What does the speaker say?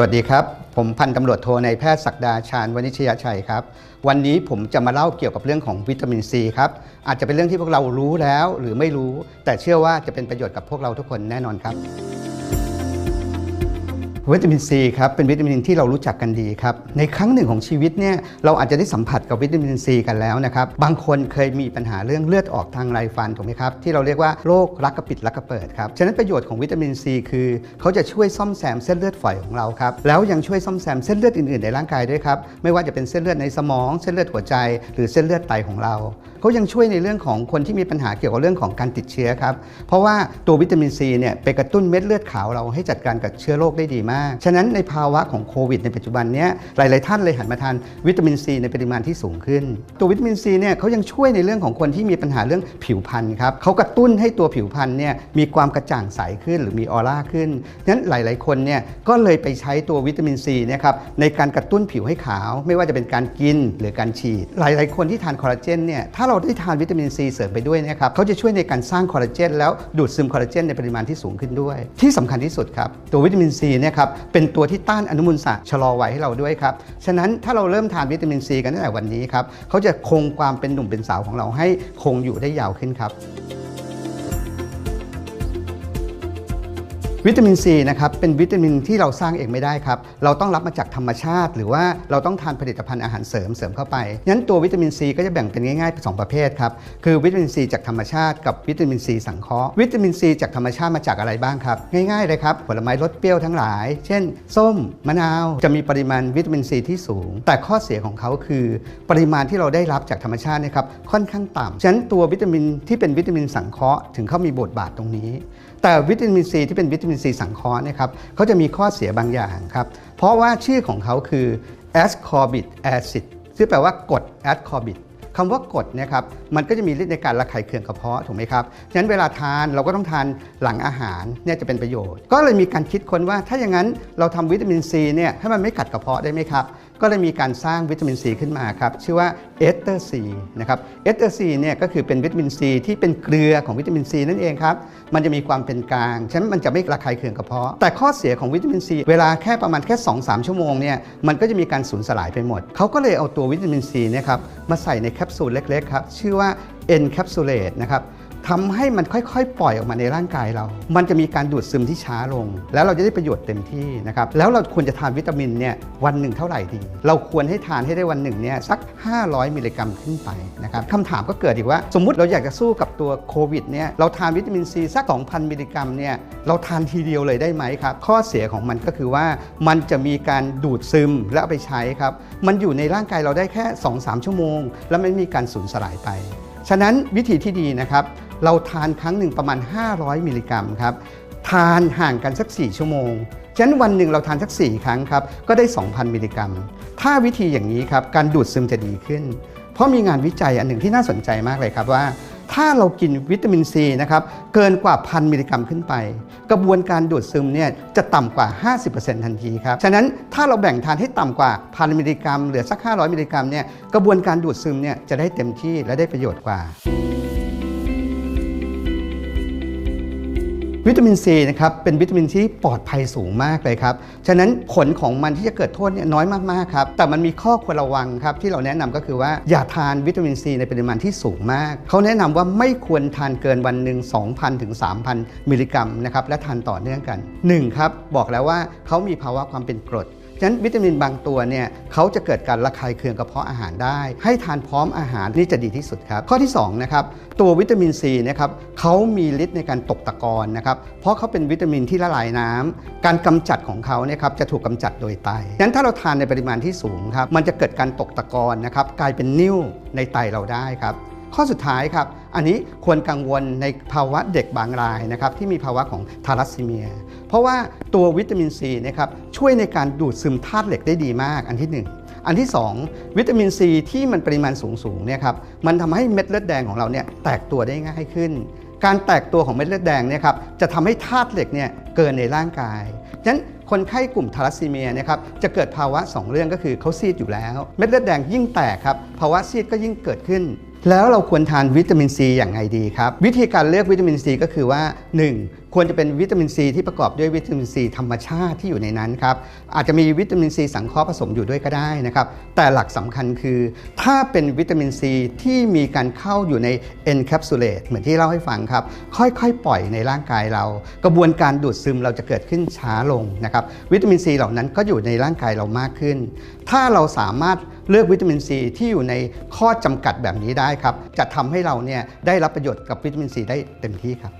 สวัสดีครับ ผมพันตำรวจโทในายแพทย์ศักดาชาญวณิชยชัยครับ วันนี้ผมจะมาเล่าเกี่ยวกับเรื่องของวิตามินซีครับ อาจจะเป็นเรื่องที่พวกเรารู้แล้วหรือไม่รู้ แต่เชื่อว่าจะเป็นประโยชน์กับพวกเราทุกคนแน่นอนครับ วิตามินซีครับเป็นวิตามินที่เรารู้จักกันดีครับในครั้งหนึ่งของชีวิตเนี่ยเราอาจจะได้สัมผัสกับวิตามินซีกันแล้วนะครับบางคนเคยมีปัญหาเรื่องเลือดออกทางไรฟันถูกไหมครับที่เราเรียกว่าโรครักกระปิดรักกระเปิดครับฉะนั้นประโยชน์ของวิตามินซีคือเขาจะช่วยซ่อมแซมเส้นเลือดฝอยของเราครับแล้วยังช่วยซ่อมแซมเส้นเลือดอื่นๆในร่างกายด้วยครับไม่ว่าจะเป็นเส้นเลือดในสมอง เส้นเลือดหัวใจ หรือเส้นเลือดไตของเราเขายังช่วยในเรื่องของคนที่มีปัญหาเกี่ยวกับเรื่องของการติดเชื้อครับเพราะว่าตัววิตามินซีเนี่ยไปกระตุ้นเม็ดเลือดขาวเราให้จัดการกับเชื้อโรคได้ดีมากฉะนั้นในภาวะของโควิดในปัจจุบันเนี้ยหลาย ๆ ท่านเลยหันมาทานวิตามินซีในปริมาณที่สูงขึ้น ตัววิตามินซีเนี่ยเขายังช่วยในเรื่องของคนที่มีปัญหาเรื่องผิวพรรณครับเขากระตุ้นให้ตัวผิวพรรณเนี่ยมีความกระจ่างใสขึ้นหรือมีออร่าขึ้นฉะนั้นหลาย ๆ คนเนี่ยก็เลยไปใช้ตัววิตามินซีนะครับในการกระตุ้นผิวให้ขาว ไม่ว่าจะเป็นการกินหรือการฉีด หลาย ๆ คนที่ทานคอลลาเจนเนี่ยถ้าเราได้ทานวิตามินซีเสริมไปด้วยนะครับเขาจะช่วยในการสร้างคอลลาเจนแล้วดูดซึมคอลลาเจนในปริมาณที่สูงขึ้นด้วย ที่สำคัญที่สุดครับตัววิตามินซีเนี่ยครับเป็นตัวที่ต้านอนุมูลสัตว์ชะลอวัยให้เราด้วยครับ ฉะนั้นถ้าเราเริ่มทานวิตามินซีกันตั้งแต่วันนี้ครับเขาจะคงความเป็นหนุ่มเป็นสาวของเราให้คงอยู่ได้ยาวขึ้นครับ วิตามินซีนะครับเป็นวิตามินที่เราสร้างเองไม่ได้ครับเราต้องรับมาจากธรรมชาติ หรือว่าเราต้องทานผลิตภัณฑ์อาหารเสริมเสริมเข้าไปงั้นตัววิตามินซีก็จะแบ่งเป็นง่ายๆเป็นสองประเภทครับคือวิตามินซีจากธรรมชาติกับวิตามินซีสังเคราะห์วิตามินซีจากธรรมชาติมาจากอะไรบ้างครับง่ายๆเลยครับผลไม้รสเปรี้ยวทั้งหลาย เช่น ส้ม มะนาว จะมีปริมาณวิตามินซีที่สูง แต่ข้อเสียของเขาคือ ปริมาณที่เราได้รับจากธรรมชาตินะครับค่อนข้างต่ำฉะนั้นตัววิตามินที่เป็นวิตามินสังเคราะห์ถึงเขามีบทบาทตรงนี้ แต่วิตามินซีที่เป็นวิตามินซีสังเคราะห์นะครับเขาจะมีข้อเสียบางอย่างครับ เพราะว่าชื่อของเขาคือ ascorbic acid ซึ่งแปลว่ากรด ascorbic คำว่ากรดเนี่ยครับมันก็จะมีฤทธิ์ในการระคายเคืองกระเพาะถูกไหมครับฉะนั้นเวลาทานเราก็ต้องทานหลังอาหารเนี่ยจะเป็นประโยชน์ ก็เลยมีการคิดค้นว่าถ้าอย่างนั้นเราทำวิตามินซีเนี่ยให้มันไม่กัดกระเพาะได้ไหมครับ ก็เลยมีการสร้างวิตามินซีขึ้นมาครับชื่อว่าเอสเตอร์ซีนะครับเอสเตอร์ซีเนี่ยก็คือเป็นวิตามินซีที่เป็นเกลือของวิตามินซีนั่นเองครับมันจะมีความเป็นกลางฉะนั้นมันจะไม่ระคายเคืองกระเพาะ แต่ข้อเสียของวิตามินซีเวลาแค่ประมาณแค่ 2-3 ชั่วโมงเนี่ยมันก็จะมีการสูญสลายไปหมด เขาก็เลยเอาตัววิตามินซีนี่ยครับมาใส่ในแคปซูลเล็กๆครับชื่อว่า N capsulate นะครับ ทำให้มันค่อยๆ ปล่อยออกมาในร่างกายเรา มันจะมีการดูดซึมที่ช้าลง แล้วเราจะได้ประโยชน์เต็มที่นะครับ แล้วเราควรจะทานวิตามินเนี่ยวันหนึ่งเท่าไหร่ดี เราควรให้ทานให้ได้วันหนึ่งเนี่ยสัก 500 มิลลิกรัมขึ้นไปนะครับคำถามก็เกิดอีกว่า สมมุติเราอยากจะสู้กับตัวโควิดเนี่ยเราทานวิตามินซีสัก 2,000 มิลลิกรัมเนี่ยเราทานทีเดียวเลยได้ไหมครับ ข้อเสียของมันก็คือว่ามันจะมีการดูดซึมและเอาไปใช้ครับ มันอยู่ในร่างกายเราได้แค่ 2-3 ชั่วโมง แล้วไม่มีการสูญสลายไป ฉะนั้นวิธีที่ดีนะครับ เราทานครั้งหนึ่งประมาณ 500 มิลลิกรัมครับ ทานห่างกันสัก 4 ชั่วโมง ฉะนั้นวันหนึ่งเราทานสัก 4 ครั้งครับ ก็ได้ 2,000 มิลลิกรัม ถ้าวิธีอย่างนี้ครับ การดูดซึมจะดีขึ้น เพราะมีงานวิจัยอันหนึ่งที่น่าสนใจมากเลยครับว่า ถ้าเรากินวิตามินซีนะครับ เกินกว่าพันมิลลิกรัมขึ้นไป กระบวนการดูดซึมเนี่ยจะต่ำกว่า 50%ทันทีครับ ฉะนั้นถ้าเราแบ่งทานให้ต่ำกว่าพันมิลลิกรัมเหลือสัก 500 มิลลิกรัมเนี่ย กระบวนการดูดซึมเนี่ยจะได้เต็มที่และได้ประโยชน์กว่า วิตามินซีนะครับเป็นวิตามินที่ปลอดภัยสูงมากเลยครับ ฉะนั้นผลของมันที่จะเกิดโทษเนี่ยน้อยมากๆครับ แต่มันมีข้อควรระวังครับที่เราแนะนำก็คือว่าอย่าทานวิตามินซีในปริมาณที่สูงมาก เขาแนะนำว่าไม่ควรทานเกินวันหนึ่ง2,000ถึง3,000 มิลลิกรัมนะครับและทานต่อเนื่องกัน 1. ครับบอกแล้วว่าเขามีภาวะความเป็นกรด ฉะนั้นวิตามินบางตัวเนี่ยเขาจะเกิดการระคายเคืองกระเพาะอาหารได้ ให้ทานพร้อมอาหารนี่จะดีที่สุดครับ ข้อที่2นะครับตัววิตามินซีนะครับเขามีฤทธิ์ในการตกตะกอนนะครับเพราะเขาเป็นวิตามินที่ละลายน้ำการกำจัดของเขาเนี่ยครับจะถูกกำจัดโดยไตฉะนั้นถ้าเราทานในปริมาณที่สูงครับมันจะเกิดการตกตะกอนนะครับกลายเป็นนิ่วในไตเราได้ครับ ข้อสุดท้ายครับ อันนี้ควรกังวลในภาวะเด็กบางรายนะครับที่มีภาวะของทารัสซีเมีย เพราะว่าตัววิตามินซีนะครับช่วยในการดูดซึมธาตุเหล็กได้ดีมากอันที่ 1อันที่ 2 วิตามินซีที่มันปริมาณสูงๆเนี่ยครับมันทำให้เม็ดเลือดแดงของเราเนี่ยแตกตัวได้ง่ายขึ้น การแตกตัวของเม็ดเลือดแดงเนี่ยครับจะทำให้ธาตุเหล็กเนี่ยเกินในร่างกายฉะนั้นคนไข้กลุ่มทารัสซีเมียนะครับจะเกิดภาวะ 2 เรื่องก็คือเขาซีดอยู่แล้ว เม็ดเลือดแดงยิ่งแตกครับภาวะซีดก็ยิ่งเกิดขึ้น แล้วเราควรทานวิตามินซีอย่างไรดีครับ วิธีการเลือกวิตามินซีก็คือว่า 1. ควรจะเป็นวิตามินซีที่ประกอบด้วยวิตามินซีธรรมชาติที่อยู่ในนั้นครับอาจจะมีวิตามินซีสังเคราะห์ผสมอยู่ด้วยก็ได้นะครับ แต่หลักสำคัญคือ ถ้าเป็นวิตามินซีที่มีการเข้าอยู่ใน encapsulate เหมือนที่เล่าให้ฟังครับ ค่อยๆ ปล่อยในร่างกายเรา กระบวนการดูดซึมเราจะเกิดขึ้นช้าลงนะครับวิตามินซีเหล่านั้นก็อยู่ในร่างกายเรามากขึ้น ถ้าเราสามารถ เลือกวิตามินซีที่อยู่ในข้อจำกัดแบบนี้ได้ครับจะทำให้เราเนี่ยได้รับประโยชน์กับวิตามินซีได้เต็มที่ครับ